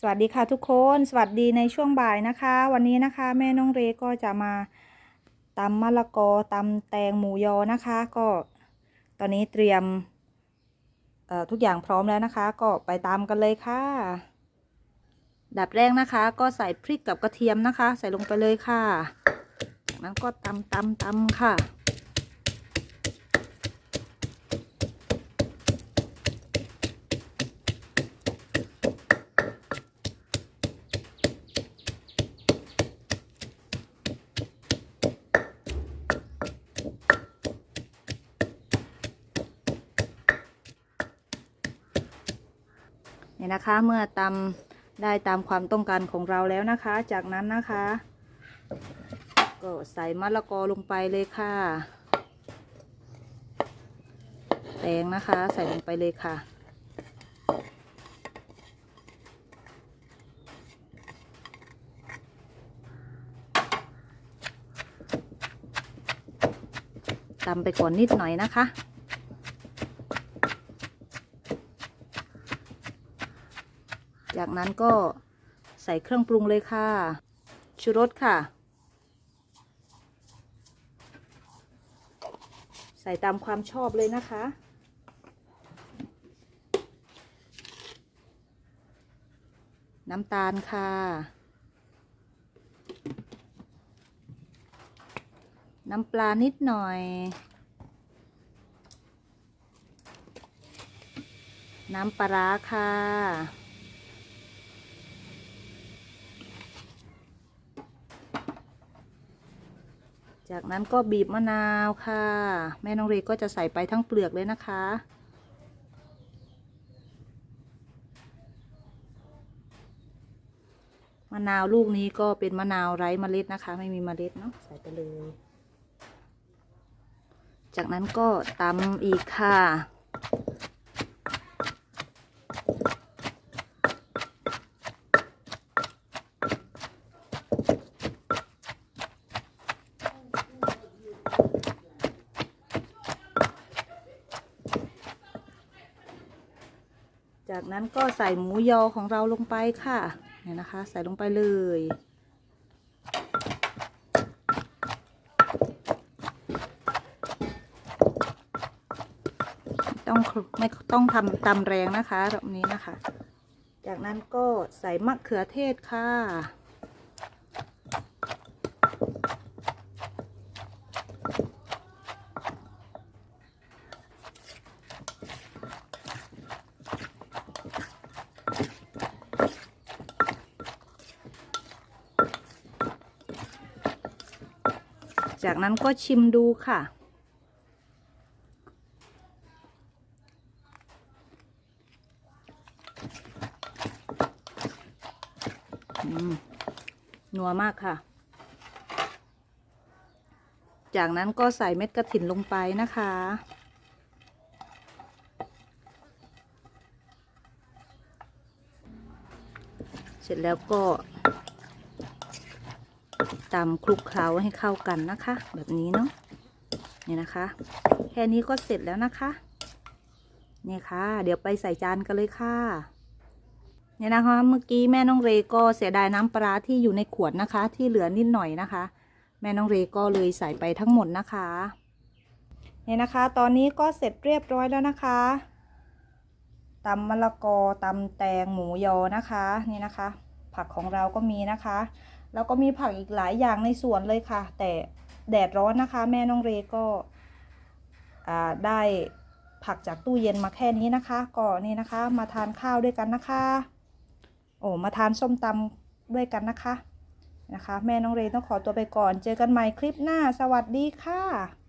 สวัสดีค่ะทุกคนสวัสดีในช่วงบ่ายนะคะ วันนี้นะคะ แม่น้องเรก็จะมาตำมะละกอตำแตงหมูยอนะคะ ก็ตอนนี้เตรียมทุกอย่างพร้อมแล้วนะคะ ก็ไปตามกันเลยค่ะดับแรกนะคะ ก็ใส่พริกกับกระเทียมนะคะ ใส่ลงไปเลยค่ะจากนั้นก็ตำตำตำค่ะ เนี่ยนะคะเมื่อตำได้ตามความต้องการของเราแล้วนะคะ จากนั้นนะคะ ก็ใส่มะละกอลงไปเลยค่ะ แตงนะคะใส่ลงไปเลยค่ะตำไปก่อนนิดหน่อยนะคะ จากนั้นก็ใส่เครื่องปรุงเลยค่ะ ชูรสค่ะ ใส่ตามความชอบเลยนะคะ น้ำตาลค่ะ น้ำปลานิดหน่อย น้ำปลาร้าค่ะ จากนั้นก็บีบมะนาวค่ะ แม่น้องเรก็จะใส่ไปทั้งเปลือกเลยนะคะ มะนาวลูกนี้ก็เป็นมะนาวไร้เมล็ดนะคะ ไม่มีเมล็ดเนาะใส่ไปเลย จากนั้นก็ตำอีกค่ะ จากนั้นก็ใส่หมูยอของเราลงไปค่ะเนี่ยนะคะ ใส่ลงไปเลย ต้องไม่ต้องทำตำแรงนะคะแบบนี้นะคะ จากนั้นก็ใส่มะเขือเทศค่ะ จากนั้นก็ชิมดูค่ะ นัวมากค่ะ จากนั้นก็ใส่เม็ดกระถินลงไปนะคะเสร็จแล้วก็ ตำคลุกเคล้าให้เข้ากันนะคะ แบบนี้เนาะนี่นะคะ แค่นี้ก็เสร็จแล้วนะคะนี่ค่ะ เดี๋ยวไปใส่จานกันเลยค่ะเนี่ยนะคะ เมื่อกี้แม่น้องเรก็เสียดายน้ำปลาที่อยู่ในขวดนะคะ ที่เหลือนิดหน่อยนะคะ แม่น้องเรก็เลยใส่ไปทั้งหมดนะคะเนี่ยนะคะ ตอนนี้ก็เสร็จเรียบร้อยแล้วนะคะตำมะละกอตำแตงหมูยอนะคะ นี่นะคะ ผักของเราก็มีนะคะ แล้วก็มีผักอีกหลายอย่างในสวนเลยค่ะ แต่แดดร้อนนะคะ แม่น้องเรก็ได้ผักจากตู้เย็นมาแค่นี้นะคะ ก็นี่นะคะ มาทานข้าวด้วยกันนะคะ โอ้มาทานส้มตำด้วยกันนะคะนะคะ แม่น้องเรต้องขอตัวไปก่อน เจอกันใหม่คลิปหน้า สวัสดีค่ะ